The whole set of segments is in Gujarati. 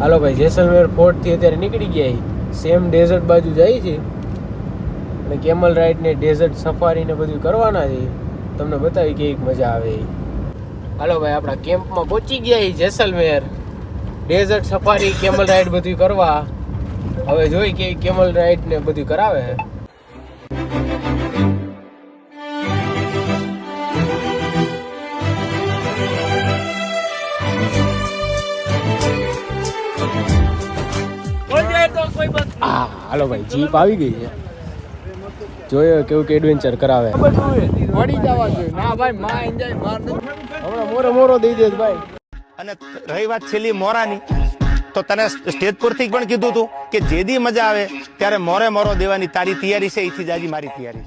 હાલો ભાઈ, જેસલમેર ફોર્ટથી અત્યારે નીકળી ગયા સેમ ડેઝર્ટ બાજુ જાય છે. અને કેમલ રાઈડને ડેઝર્ટ સફારીને બધું કરવાના છે. તમને બતાવી કેવી મજા આવે હાલો ભાઈ, આપણા કેમ્પમાં પહોંચી ગયા Jaisalmer. Desert safari camel ride બધું કરવા. હવે જોઈ કે કેમલ રાઈડ ને બધું કરાવે. હાલો ભાઈ જીપ આવી ગઈ છે. જોયો કેવું કે એડવેન્ચર કરાવે. પડી જવા જોઈએ. ના ભાઈ માં એન્જોય માર હમણાં મોરો મોરો દઈ દે ભાઈ. અને રહી વાત છેલ્લી મોરાની તો તને સ્ટેજ પરથી પણ કીધું હતું કે જે દી મજા આવે ત્યારે મોરે મોરો દેવાની તારી તૈયારી છે એથી જાજી મારી તૈયારી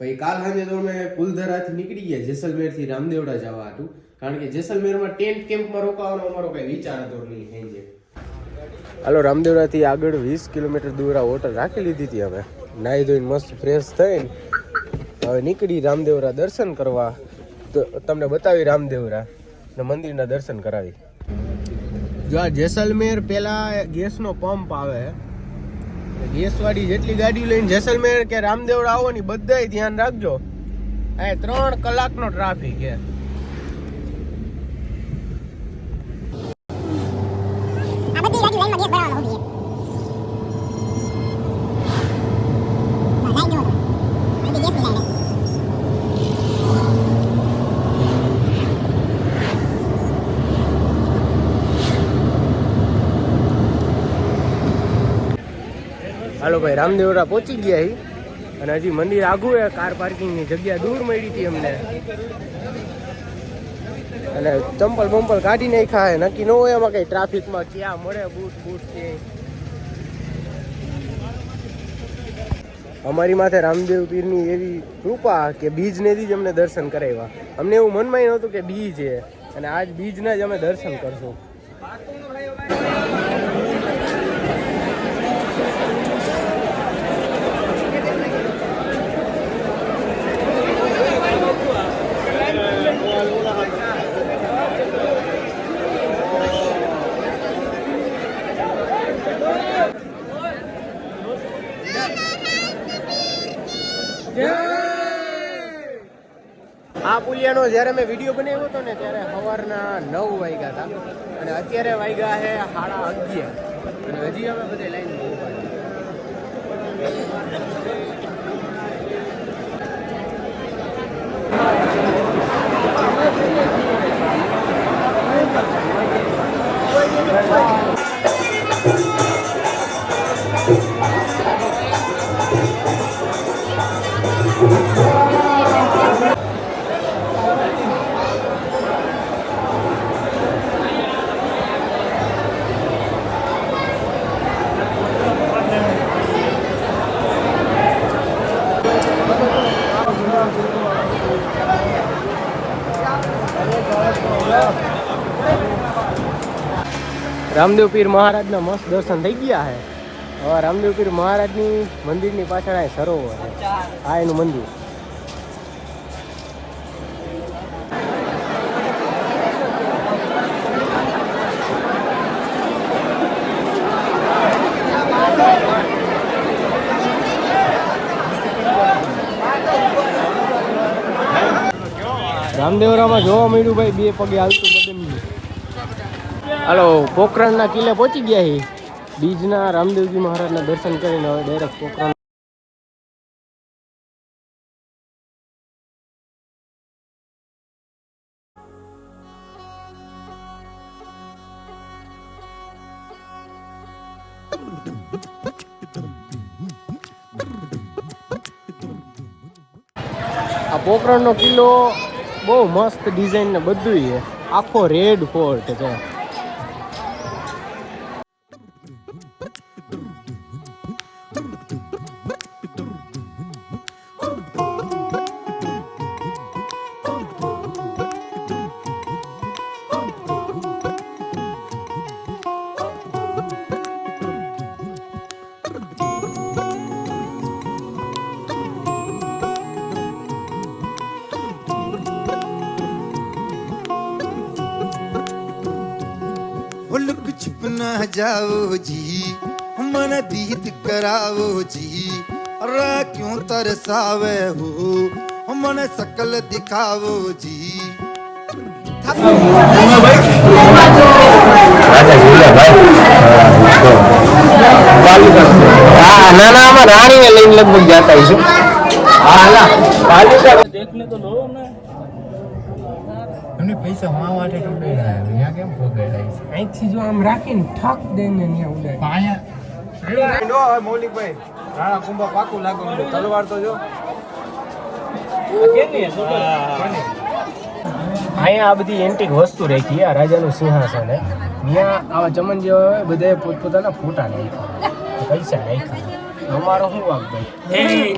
ભાઈ કાલ સાંજે તો અમે કુલધરાથી નીકળી ગયા જેસલમેરથી રામદેવડા જવા હતું કારણ કે જેસલમેરમાં ટેન્ટ કેમ્પમાં રોકાવાનો અમારો કઈ વિચાર હતો નહીં હાલો રામદેવરાથી આગળ વીસ કિલોમીટર દૂર આ હોટલ રાખી લીધી હતી હવે. નાહી ધોઈને મસ્ત ફ્રેશ થઈને હવે નીકળી રામદેવરા દર્શન કરવા. તો તમને બતાવી રામદેવરા ને મંદિરના દર્શન કરાવી. જો આ જેસલમેર પેલા ગેસનો પંપ આવે ગેસવાળી જેટલી ગાડી લઈને જેસલમેર કે રામદેવરા આવો ને બધાય ધ્યાન રાખજો. એ ત્રણ કલાકનો ટ્રાફિક છે આ બધી ગાડી લાઈનમાં ગેસ ભરાવાનો હોવી લાઈન જોવો બધી ગેસની લાઈન હાલો ભાઈ રામદેવરા પહોંચી ગયા હી. અને હજી મંદિર આઘું એ કાર પાર્કિંગની જગ્યા દૂર મળી હતી અમને. અને ચંપલ બંપલ કાઢી નાખ્યા હે, નક્કી ન હોય એમાં કઈ ટ્રાફિકમાં ક્યાં મળે, બૂટ બૂટ છે અમારી માથે રામદેવ પીરની એવી કૃપા કે બીજને જ અમને દર્શન કરાવ્યા. અમને એવું મનમાં નહોતું કે બીજ છે અને આજ બીજના જ અમે દર્શન કરશું. આ પુલિયાનો જ્યારે મેં વીડિયો બનાવ્યો હતો ને ત્યારે સવારના નવ વાગ્યા હતા. અને અત્યારે વાગ્યા છે સાડા અગિયાર. અને હજી અમે બધે લાઈન રામદેવ પીર મહારાજના મસ્ત દર્શન થઈ ગયા છે. હવે રામદેવ પીર મહારાજની મંદિરની પાછળ આ સરોવર છે. આ એનું મંદિર. રામદેવરામાં જોવા મળ્યું ભાઈ, બે પગે બદન હાલો, પોખરણના કિલ્લે પહોંચી ગયા છે બીજના રામદેવજી મહારાજના દર્શન કરીને હવે ડાયરેક્ટ પોખરણ આ પોખરણનો કિલ્લો બહુ મસ્ત ડિઝાઇન ને બધું છે. આખો રેડ ફોર્ટ છે. જાઓ જી મને દીત કરાવો જી અરે ક્યું તરસાવે હો મને સકલ દિખાવો જી ના ના અમે રાણીને લઈને લગભગ જતા હશું હા દેખને તો લો એમને પૈસા માં માટે ઉડાડ્યા અહીંયા કેમ પગાડ્યા છે? અહીંથી જો આમ રાખીને ઠક દઈને ત્યાં ઉડાય અહીંયા મૌલિકભાઈ. રાણા કુંભા પાકું લાગુ તલવાર તો જો. અહીંયા આ બધી એન્ટિક વસ્તુ રાખી. આ રાજાનું સિંહાસન હે. ત્યાં આવા ચમન જેવા હોય બધાએ પોતપોતાના ફોટા નાખ્યા. પૈસા નાખ્યા. અમારો શું વાગ ભાઈ?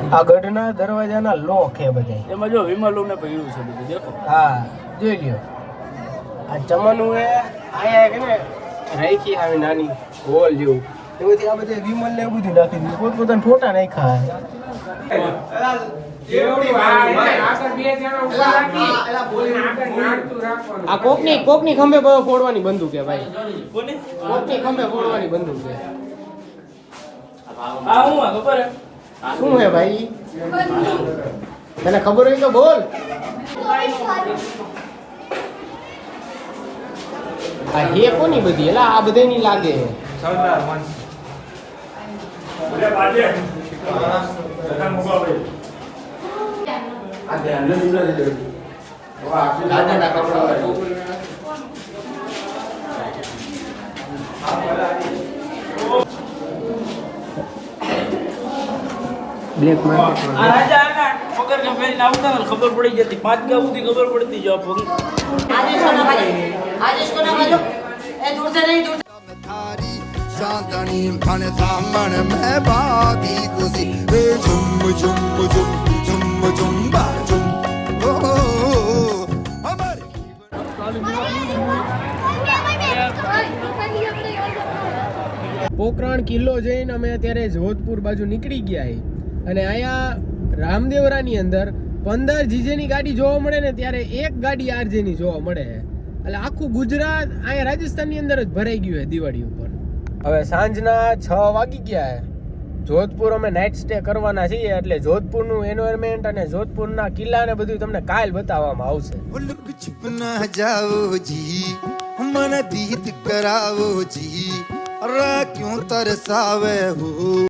આ ગઢના દરવાજાના લોક એ બધા એમાં જો વિમલો ને પડ્યું છે બધું દેખો. હા જોઈ લ્યો. આ ચમનું એ આયા કે ને રાખી આવી નાની હોલ જેવું. એમાંથી આ બધે વિમલ ને એવું બધું નાખી દીધું. પોતપોતાના ફોટા નાખ્યા આ કોકની કોકની ખંભે ફોડવાની બંદૂક છે ભાઈ. કોકની ખંભે ફોડવાની બંદૂક છે. આ હું ખબર હે? શું હે ભાઈ? તને ખબર હોય તો બોલ. આ હે કોની બધી? એલા, આ બધાની લાગે રાજાના કપડા બ્લેક માર્કેટ ખબર પડી જતી. પાંચ ગાઉ સુધી ખબર પડતી જો ચાંદણી ફણ સામણ મે બાધી ખુશી એ ઝુમ ઝુમ ઝુમ ઝુમ ઝુમ બા પોકરાણ કિલ્લો જઈને અમે અત્યારે જોધપુર બાજુ નીકળી ગયા છીએ. અને અહીંયા રામદેવરાની અંદર પંદર જીજેની ગાડી જોવા મળે ને ત્યારે એક ગાડી આરજેની જોવા મળે. એટલે આખું ગુજરાત અહીંયા રાજસ્થાનની અંદર જ ભરાઈ ગયું છે દિવાળી ઉપર. હવે સાંજના છ વાગી ગયા છે. જોધપુર અમે નાઇટ સ્ટે કરવાના છીએ એટલે જોધપુરનું એન્વાયરમેન્ટ અને જોધપુરના કિલ્લા ને બધું તમને કાલ બતાવવામાં આવશે. જાઓ જી, મને દીત કરાવો જી રા ક્યું તરસાવે હો?